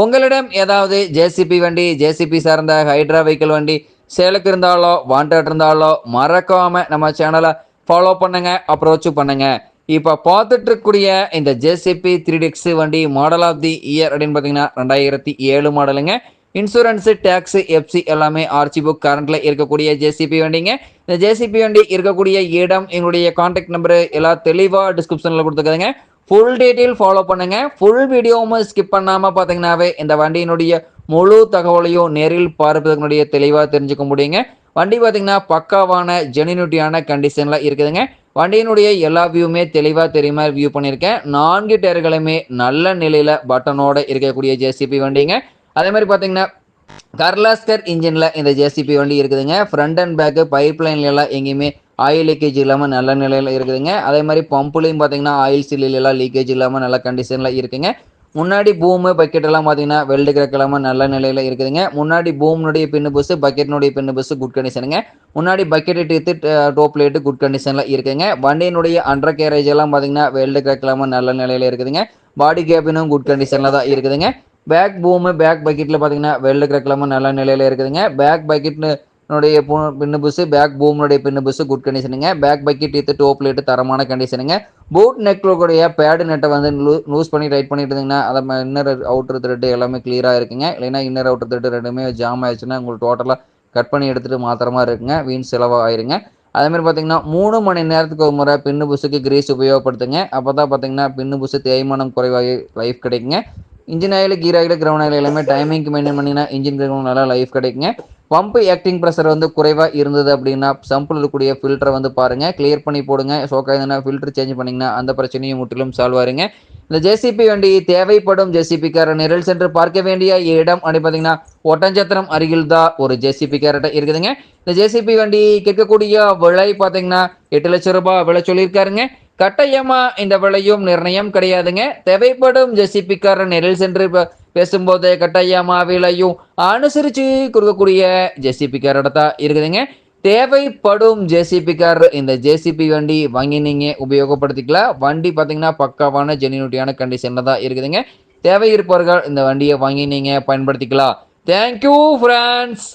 உங்களிடம் ஏதாவது ஜேசிபி வண்டி ஜேசிபி சார்ந்த ஹைட்ரா வெஹிக்கிள் வண்டி சேலுக்கு இருந்தாலோ வாண்டட் இருந்தாலோ மறக்காம நம்ம சேனலை ஃபாலோ பண்ணுங்க அப்ரோச் பண்ணுங்க. இப்போ பார்த்துட்டு இருக்கக்கூடிய இந்த ஜேசிபி த்ரீ டிக்ஸ் வண்டி மாடல் ஆஃப் தி இயர் அப்படின்னு பார்த்தீங்கன்னா ரெண்டாயிரத்தி ஏழு மாடலுங்க இன்சூரன்ஸு டேக்ஸு எஃப்சி எல்லாமே ஆர்ச்சி புக் கரண்ட்ல இருக்கக்கூடிய ஜேசிபி வண்டிங்க. இந்த ஜேசிபி வண்டி இருக்கக்கூடிய இடம் எங்களுடைய கான்டாக்ட் நம்பரு எல்லாம் தெளிவாக டிஸ்கிரிப்ஷனில் கொடுத்துருக்குதுங்க. ஃபுல் டீட்டெயில் ஃபாலோ பண்ணுங்க. ஃபுல் வீடியோவும் ஸ்கிப் பண்ணாமல் பார்த்தீங்கன்னாவே இந்த வண்டியினுடைய முழு தகவலையும் நேரில் பார்ப்பதனுடைய தெளிவாக தெரிஞ்சுக்க முடியுங்க. வண்டி பார்த்தீங்கன்னா பக்காவான ஜெனினிட்டியான கண்டிஷனில் இருக்குதுங்க. வண்டியினுடைய எல்லா வியூவுமே தெளிவாக தெரியுமா வியூ பண்ணியிருக்கேன். நான்கு டயர்களுமே நல்ல நிலையில் பட்டனோட இருக்கக்கூடிய ஜேசிபி வண்டிங்க. அதே மாதிரி பார்த்தீங்கன்னா கர்லாஸ்கர் இன்ஜினில் இந்த ஜேசிபி வண்டி இருக்குதுங்க. ஃப்ரண்ட் அண்ட் பேக்கு பைப் எல்லாம் எங்கேயுமே ஆயில் லீக்கேஜ் இல்லாமல் நல்ல நிலையில் இருக்குதுங்க. அதே மாதிரி பம்புலையும் பார்த்தீங்கன்னா ஆயில் சீலில் எல்லாம் லீக்கேஜ் இல்லாமல் நல்ல கண்டிஷனில் இருக்குங்க. முன்னாடி பூமு பக்கெட் எல்லாம் பார்த்தீங்கன்னா வெல்டு கிரக் இல்லாமல் நல்ல நிலையில் இருக்குதுங்க. முன்னாடி பூம்னுடைய பின்னு பஸ்ஸு பக்கெட்னுடைய பின்னு பஸ்ஸு குட் கண்டிஷனுங்க முன்னாடி பக்கெட் எடுத்து டோப் பிளேட்டு குட் கண்டிஷனில் இருக்குங்க. வண்டியினுடைய அண்டர் கேரேஜ் எல்லாம் பார்த்தீங்கன்னா வெல்டு கிரக் இல்லாமல் நல்ல நிலையில் இருக்குதுங்க. பாடி கேபினும் குட் கண்டிஷனில் தான் இருக்குதுங்க. பேக் பூமு பேக் பக்கெட்டில் பார்த்தீங்கன்னா வெல்டு கிரக் இல்லாமல் நல்ல நிலையில் இருக்குதுங்க. பேக் பக்கெட்னு என்னுடைய பின்னு புஸ்ஸு பேக் பூம்னுடைய பின்னு புஸ்ஸு குட் கண்டிஷனுங்க பேக் பக்கெட் இத்து டோப் லைட்டு தரமான கண்டிஷனுங்க பூட் நெக்லோடைய பேடு நெட்டை வந்து லூஸ் பண்ணி ரைட் பண்ணிட்டு இருந்தீங்கன்னா அதை இன்னர் அவுட்டர் த்ரெட்டு எல்லாமே கிளியராக இருக்குங்க. இல்லைன்னா இன்னர் அவுட்டர் த்ரெட்டு ரெண்டுமே ஜாம் ஆயிடுச்சுன்னா உங்களுக்கு டோட்டலாக கட் பண்ணி எடுத்துகிட்டு மாத்திரமா இருக்குங்க. வீண் செலவாயிருங்க. அதேமாதிரி பார்த்தீங்கன்னா மூணு மணி நேரத்துக்கு ஒரு முறை பின்னு புஸுக்கு கிரீஸ் உபயோகப்படுத்துங்க. அப்போ தான் பார்த்தீங்கன்னா பின்னு புஸ்ஸு தேய்மானம் குறைவாகி லைஃப் கிடைக்குங்க. Engine oil gear oil ground oil எல்லாமே டைமிங்க்கு மெயின்டைன் பண்ணிங்கன்னா இன்ஜின் கிரவுண்ட் நல்லா லைஃப் கிடைக்குங்க. பம்பு ஆக்டிங் ப்ரெஷர் வந்து குறைவாக இருந்தது அப்படின்னா சம்பிள் இருக்கக்கூடிய ஃபில்டரை வந்து பாருங்கள் கிளியர் பண்ணி போடுங்க. ஷோக்காக எதுனா ஃபில்டர் சேஞ்ச் பண்ணிங்கன்னா அந்த பிரச்சனையும் முற்றிலும் சால்வ் ஆயிருங்க. இந்த ஜேசிபி வண்டி தேவைப்படும் ஜேசிபிக்கார நிரல் சென்று பார்க்க வேண்டிய இடம் அப்படி பார்த்தீங்கன்னா ஒட்டஞ்சத்திரம் அருகில் தான் ஒரு ஜேசிபி கேரட்டை இருக்குதுங்க. இந்த ஜேசிபி வண்டி கேட்கக்கூடிய விலை பார்த்தீங்கன்னா எட்டு லட்சம் ரூபாய் விலை சொல்லியிருக்காருங்க. கட்டாயமா இந்த விலையும் நிர்ணயம் கிடையாதுங்க. தேவைப்படும் ஜெசிபிக்கார நெரில் சென்று பேசும்போது கட்டாயமா விலையும் அனுசரித்து கொடுக்கக்கூடிய ஜெசிபிக்காரோட தான் இருக்குதுங்க. தேவைப்படும் ஜேசிபி கார் இந்த ஜேசிபி வண்டி வாங்கி நீங்கள் உபயோகப்படுத்திக்கலாம் வண்டி பார்த்தீங்கன்னா பக்காவான ஜெனியூட்டியான கண்டிஷனில் தான் இருக்குதுங்க. தேவை இருப்பவர்கள் இந்த வண்டியை வாங்கி நீங்கள் பயன்படுத்திக்கலாம் தேங்க்யூ ஃப்ரெண்ட்ஸ்